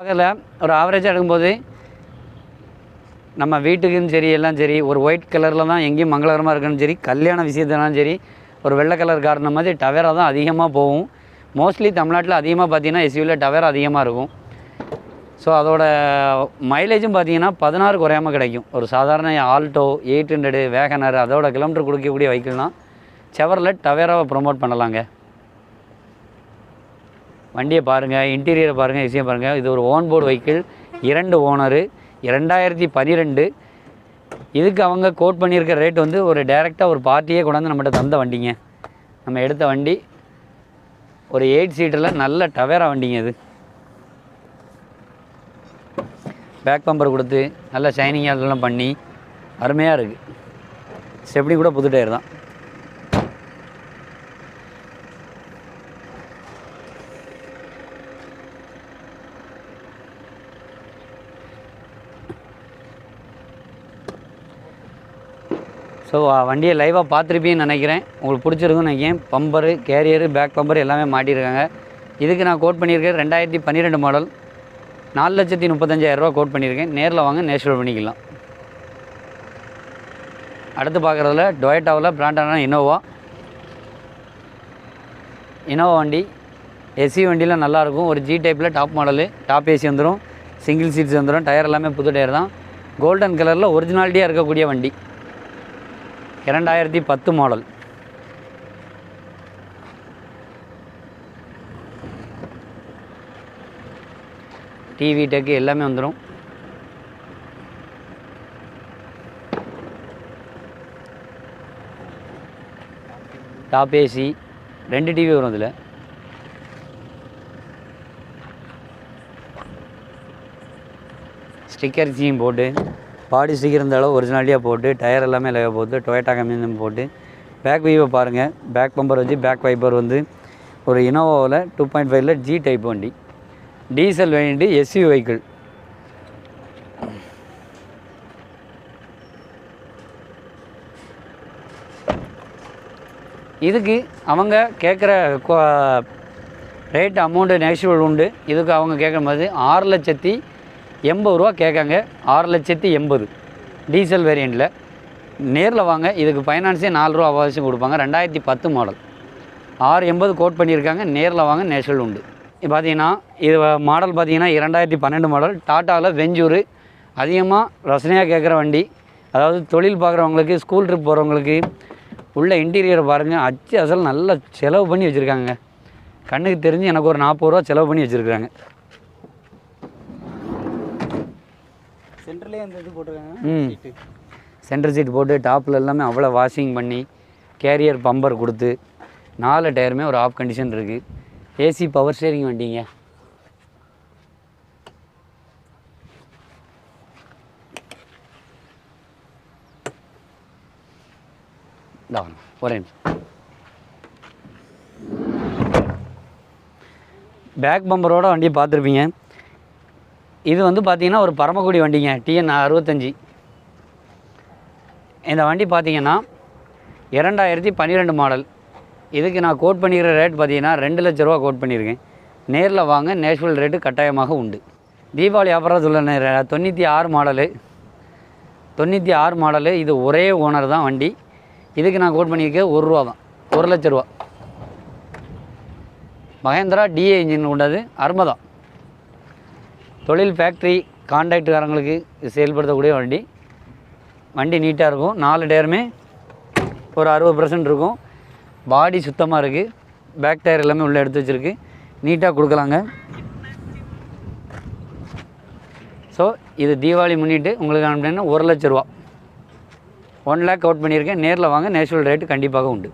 அதில் ஒரு ஆவரேஜாக எடுக்கும்போது நம்ம வீட்டுக்கும் சரி எல்லாம் சரி ஒரு ஒயிட் கலரில் தான் எங்கேயும் மங்களகரமாக இருக்குன்னு சரி கல்யாண விஷயத்தினாலும் சரி ஒரு வெள்ளை கலர் காரணம் மாதிரி டவேரா தான் அதிகமாக போகும். மோஸ்ட்லி தமிழ்நாட்டில் அதிகமாக பார்த்தீங்கன்னா எஸ்யூவில் டவேரா அதிகமாக இருக்கும். ஸோ அதோட மைலேஜும் பார்த்தீங்கன்னா பதினாறு குறையாமல் கிடைக்கும். ஒரு சாதாரண Alto eight hundred wagon R அதோட கிலோமீட்டர் கொடுக்கக்கூடிய வெஹிக்கிள்னால் செவரில் டவேராவை ப்ரொமோட் பண்ணலாங்க. வண்டியை பாருங்கள் இன்டீரியரை பாருங்கள் விஷயம் பாருங்கள் இது ஒரு ஓன் போர்டு வெஹிக்கிள் இரண்டு ஓனரு இரண்டாயிரத்தி பன்னிரெண்டு இதுக்கு அவங்க கோட் பண்ணியிருக்க ரேட் வந்து ஒரு டைரெக்டாக ஒரு பார்ட்டியே கொண்டாந்து நம்மகிட்ட தந்த வண்டிங்க. நம்ம எடுத்த வண்டி ஒரு எயிட் சீட்டரில் நல்ல டவேரா வண்டிங்க இது. பேக் பம்பர் கொடுத்து நல்ல ஷைனிங்காக இதெல்லாம் பண்ணி அருமையாக இருக்குது ஸ்டெப்னி கூட புது டயர் தான். ஸோ வண்டியை லைவாக பார்த்துருப்பீங்கன்னு நினைக்கிறேன். உங்களுக்கு பிடிச்சிருக்குன்னு நினைக்கிறேன். பம்பரு கேரியரு பேக் பம்பர் எல்லாமே மாட்டியிருக்காங்க. இதுக்கு நான் கோட் பண்ணியிருக்கேன். ரெண்டாயிரத்தி பன்னிரெண்டு மாடல் நாலு லட்சத்தி முப்பத்தஞ்சாயிரரூவா கோட் பண்ணியிருக்கேன். நேரில் வாங்க நேச்சுரல் பண்ணிக்கலாம். அடுத்து பார்க்குறதுல டொயட்டாவில் பிராண்டான இனோவா இனோவா வண்டி எஸ்சி வண்டியில் நல்லாயிருக்கும் ஒரு ஜி டைப்பில் டாப் மாடலு டாப் ஏசி வந்துடும் சிங்கிள் சீட்ஸ் வந்துடும் டயர் எல்லாமே புது டயர் தான். கோல்டன் கலரில் ஒரிஜினாலிட்டியாக இருக்கக்கூடிய வண்டி. இரண்டாயிரத்தி பத்து மாடல் டிவி டெக்கு எல்லாமே வந்துடும் டாப் ஏசி ரெண்டு டிவி வரும் இதில். ஸ்டிக்கர் சீம் போட்டு பாடி ஸ்டிக்கர் இருந்த அளவு ஒரிஜினாலிட்டியாக போட்டு டயர் எல்லாமே லைவ் போட்டு டொயட்டா கம்பெனி போட்டு பேக் வியூவை பாருங்கள் பேக் பம்பர் வச்சு பேக் வைப்பர் வந்து ஒரு இனோவாவில் டூ பாயிண்ட் ஃபைவ்ல ஜி டைப் வண்டி. டீசல் வேண்டி எஸ்யூ வெஹிக்கிள் இதுக்கு அவங்க கேட்குற ரேட் அமௌண்ட்டு நேச்சுரல் உண்டு இதுக்கு அவங்க கேட்குற மாதிரி ஆறு லட்சத்தி எண்பது ரூபா கேட்காங்க. ஆறு லட்சத்தி எண்பது. டீசல் வேரியண்ட்டில் நேரில் வாங்க. இதுக்கு ஃபைனான்ஸே நாலு ரூபா அவகாசம் கொடுப்பாங்க. ரெண்டாயிரத்தி பத்து மாடல் ஆறு எண்பது கோட் பண்ணியிருக்காங்க. நேரில் வாங்க. நேஷனல் உண்டு. இப்போ பார்த்தீங்கன்னா இது மாடல் பார்த்தீங்கன்னா இரண்டாயிரத்தி பன்னெண்டு மாடல் டாட்டாவில் வெஞ்சூர். அதிகமாக ரசனையாக கேட்குற வண்டி. அதாவது தொழில் பார்க்குறவங்களுக்கு ஸ்கூல் ட்ரிப் போகிறவங்களுக்கு உள்ள இன்டீரியர் பாருங்கள் அச்சு அசல் நல்லா செலவு பண்ணி வச்சுருக்காங்க. கண்ணுக்கு தெரிஞ்சு எனக்கு ஒரு நாற்பது ரூபா செலவு பண்ணி வச்சுருக்காங்க. சென்டர்லேயே அந்த இது போட்டிருக்காங்க. சென்டர் சீட் போட்டு டாப்பில் எல்லாமே அவ்வளோ வாஷிங் பண்ணி கேரியர் பம்பர் கொடுத்து நாலு டயருமே ஒரு ஆஃப் கண்டிஷன் இருக்குது ஏசி பவர் ஸ்டேரிங் வண்டிங்க. ஒரே பேக் பம்பரோட வண்டியை பார்த்துருப்பீங்க. இது வந்து பார்த்தீங்கன்னா ஒரு பரமக்குடி வண்டிங்க டிஎன் அறுபத்தஞ்சி. இந்த வண்டி பார்த்தீங்கன்னா இரண்டாயிரத்தி பன்னிரெண்டு மாடல் இதுக்கு நான் கோட் பண்ணிக்கிற ரேட் பார்த்தீங்கன்னா ரெண்டு லட்ச ரூபா கோட் பண்ணியிருக்கேன். நேரில் வாங்க நேஷ்வல் ரேட்டு கட்டாயமாக உண்டு. தீபாவளி அப்புறம் சொல்ல தொண்ணூற்றி ஆறு மாடலு தொண்ணூற்றி ஆறு மாடலு இது ஒரே ஓனர் தான் வண்டி. இதுக்கு நான் கோட் பண்ணியிருக்கேன் ஒரு ரூபா தான் ஒரு லட்ச ரூபா. மகேந்திரா டிஏ இன்ஜின் கொண்டது அருமை தொழில் ஃபேக்ட்ரி கான்ட்ராக்டுக்காரங்களுக்கு இது செயல்படுத்தக்கூடிய வண்டி. வண்டி நீட்டாக இருக்கும். நாலு டயருமே ஒரு அறுபது பர்சன்ட் இருக்கும். பாடி சுத்தமாக இருக்குது பேக் டயர் எல்லாமே உள்ளே எடுத்து வச்சுருக்கு. நீட்டாக கொடுக்கலாங்க. ஸோ இது தீபாவளி முன்னிட்டு உங்களுக்கு அனுப்பினேன்னா ஒரு லட்ச ரூபா. ஒன் லேக் அவுட் பண்ணியிருக்கேன். நேரில் வாங்க. நேச்சுரல் ரேட்டு கண்டிப்பாக உண்டு.